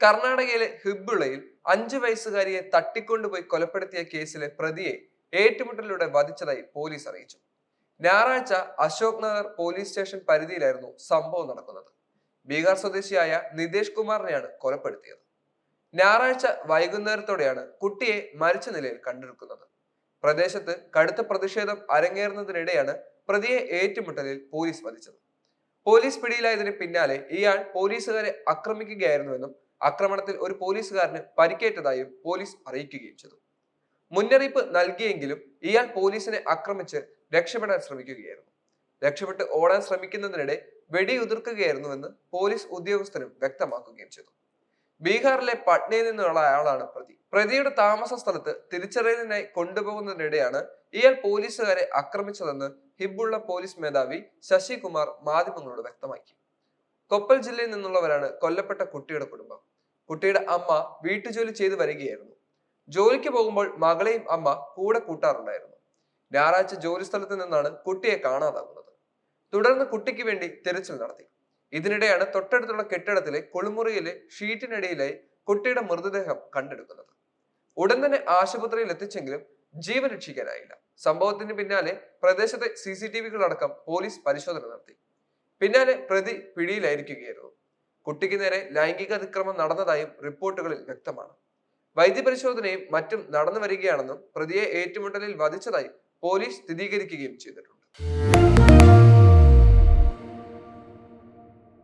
കർണാടകയിലെ ഹിബുളയിൽ അഞ്ചു വയസ്സുകാരിയെ തട്ടിക്കൊണ്ടുപോയി കൊലപ്പെടുത്തിയ കേസിലെ പ്രതിയെ ഏറ്റുമുട്ടലിലൂടെ വധിച്ചതായി പോലീസ് അറിയിച്ചു. ഞായറാഴ്ച അശോക് നഗർ പോലീസ് സ്റ്റേഷൻ പരിധിയിലായിരുന്നു സംഭവം നടക്കുന്നത്. ബീഹാർ സ്വദേശിയായ നിതേഷ് കുമാറിനെയാണ് കൊലപ്പെടുത്തിയത്. ഞായറാഴ്ച വൈകുന്നേരത്തോടെയാണ് കുട്ടിയെ മരിച്ച നിലയിൽ കണ്ടെടുക്കുന്നത്. പ്രദേശത്ത് കടുത്ത പ്രതിഷേധം അരങ്ങേറുന്നതിനിടെയാണ് പ്രതിയെ ഏറ്റുമുട്ടലിൽ പോലീസ് വധിച്ചത്. പോലീസ് പിടിയിലായതിന് പിന്നാലെ ഇയാൾ പോലീസുകാരെ ആക്രമിക്കുകയായിരുന്നുവെന്നും ആക്രമണത്തിൽ ഒരു പോലീസുകാരന് പരിക്കേറ്റതായും പോലീസ് അറിയിക്കുകയും ചെയ്തു. മുന്നറിയിപ്പ് നൽകിയെങ്കിലും ഇയാൾ പോലീസിനെ ആക്രമിച്ച് രക്ഷപ്പെടാൻ ശ്രമിക്കുകയായിരുന്നു. രക്ഷപ്പെട്ട് ഓടാൻ ശ്രമിക്കുന്നതിനിടെ വെടിയുതിർക്കുകയായിരുന്നുവെന്ന് പോലീസ് ഉദ്യോഗസ്ഥരും വ്യക്തമാക്കുകയും ചെയ്തു. ബീഹാറിലെ പട്നയിൽ നിന്നുള്ള അയാളാണ് പ്രതി. പ്രതിയുടെ താമസ സ്ഥലത്ത് തിരിച്ചറിയലിനായി കൊണ്ടുപോകുന്നതിനിടെയാണ് ഇയാൾ പോലീസുകാരെ ആക്രമിച്ചതെന്ന് ഹിബുള്ള പോലീസ് മേധാവി ശശികുമാർ മാധ്യമങ്ങളോട് വ്യക്തമാക്കി. കൊപ്പൽ ജില്ലയിൽ നിന്നുള്ളവരാണ് കൊല്ലപ്പെട്ട കുട്ടിയുടെ കുടുംബം. കുട്ടിയുടെ അമ്മ വീട്ടുജോലി ചെയ്തു വരികയായിരുന്നു. ജോലിക്ക് പോകുമ്പോൾ മകളെയും അമ്മ കൂടെ കൂട്ടാറുണ്ടായിരുന്നു. ഞായറാഴ്ച ജോലി സ്ഥലത്ത് നിന്നാണ് കുട്ടിയെ കാണാതാകുന്നത്. തുടർന്ന് കുട്ടിക്ക് വേണ്ടി തിരച്ചിൽ നടത്തി. ഇതിനിടെയാണ് തൊട്ടടുത്തുള്ള കെട്ടിടത്തിലെ കുളിമുറിയിലെ ഷീറ്റിനിടയിലായി കുട്ടിയുടെ മൃതദേഹം കണ്ടെടുക്കുന്നത്. ഉടൻ തന്നെ ആശുപത്രിയിൽ എത്തിച്ചെങ്കിലും ജീവൻ രക്ഷിക്കാനായില്ല. സംഭവത്തിന് പിന്നാലെ പ്രദേശത്തെ സി സി ടി വികളടക്കം പോലീസ് പരിശോധന നടത്തി. പിന്നാലെ പ്രതി പിടിയിലായിരിക്കുകയായിരുന്നു. കുട്ടിക്ക് നേരെ ലൈംഗിക അതിക്രമം നടന്നതായും റിപ്പോർട്ടുകളിൽ വ്യക്തമാണ്. വൈദ്യപരിശോധനയും മറ്റും നടന്നു വരികയാണെന്നും പ്രതിയെ ഏറ്റുമുട്ടലിൽ വധിച്ചതായി പോലീസ് സ്ഥിരീകരിക്കുകയും ചെയ്തിട്ടുണ്ട്.